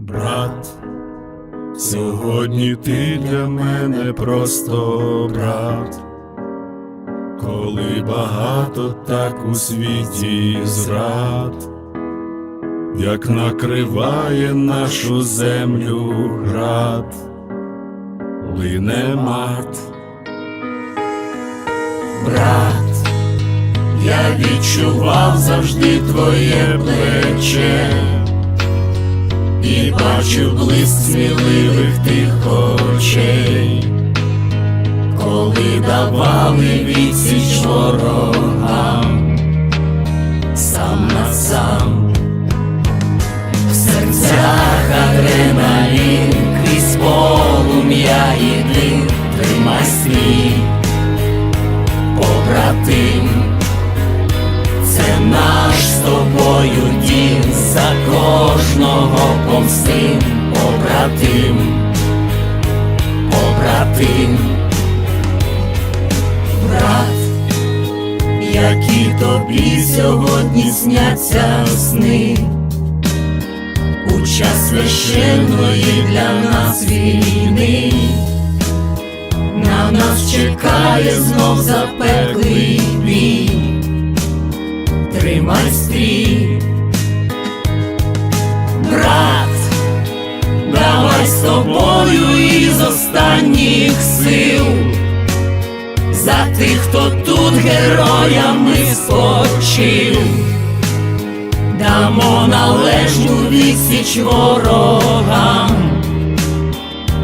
Брат, сьогодні ти для мене просто брат, коли багато так у світі зрад, як накриває нашу землю град, лине мат. Брат, я відчував завжди твоє плече і бачу блиск сміливих тих очей, коли давали відсіч ворогам, сам на сам, в серцях адреналін, крізь полум'я і дим, тримай свій побратим. Це наш з тобою дім, за кожного помстим, побратим, побратим, брат, які тобі сьогодні сняться сни, у час священної для нас війни. На нас чекає знов запеклий бій тримай стрій. Брат, давай з тобою із останніх сил, за тих, хто тут героями спочив, дамо належну відсіч ворогам,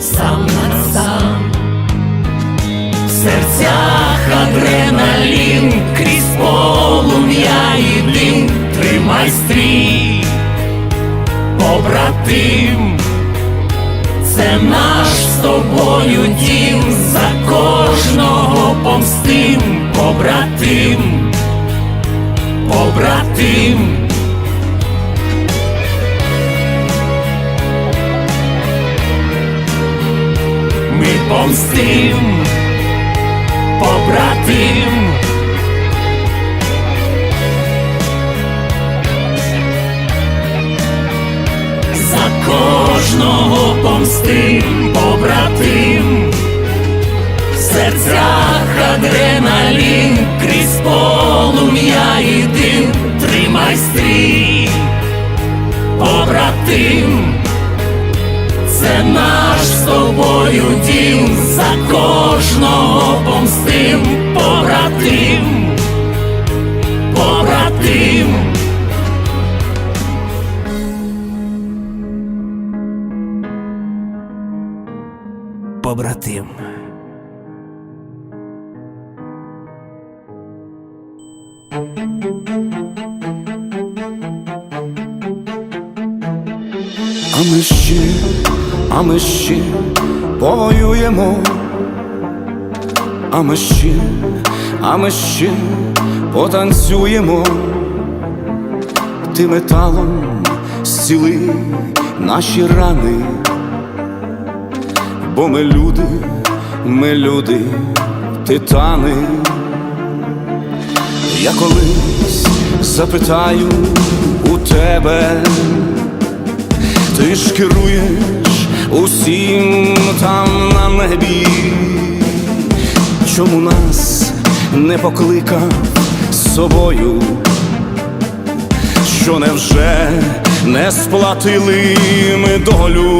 сам на сам. В серцях адреналін, крізь полум'я і дим, тримай стрій, побратим, це наш з тобою дім, за кожного помстим, побратим, побратим. Ми помстим побратим. Помстим, побратим, в серцях адреналін, крізь полум'я і тримай стрій, побратим. Це наш з тобою дім, за кожного помстим, побратим. Побратим. А ми ще, а ми ще повоюємо, а ми ще, а ми ще потанцюємо, ти металом зціли наші рани, бо ми люди, ми люди, титани. Я колись запитаю у тебе. Ти ж керуєш усім там на небі, чому нас не покликав з собою, що невже не сплатили ми долю,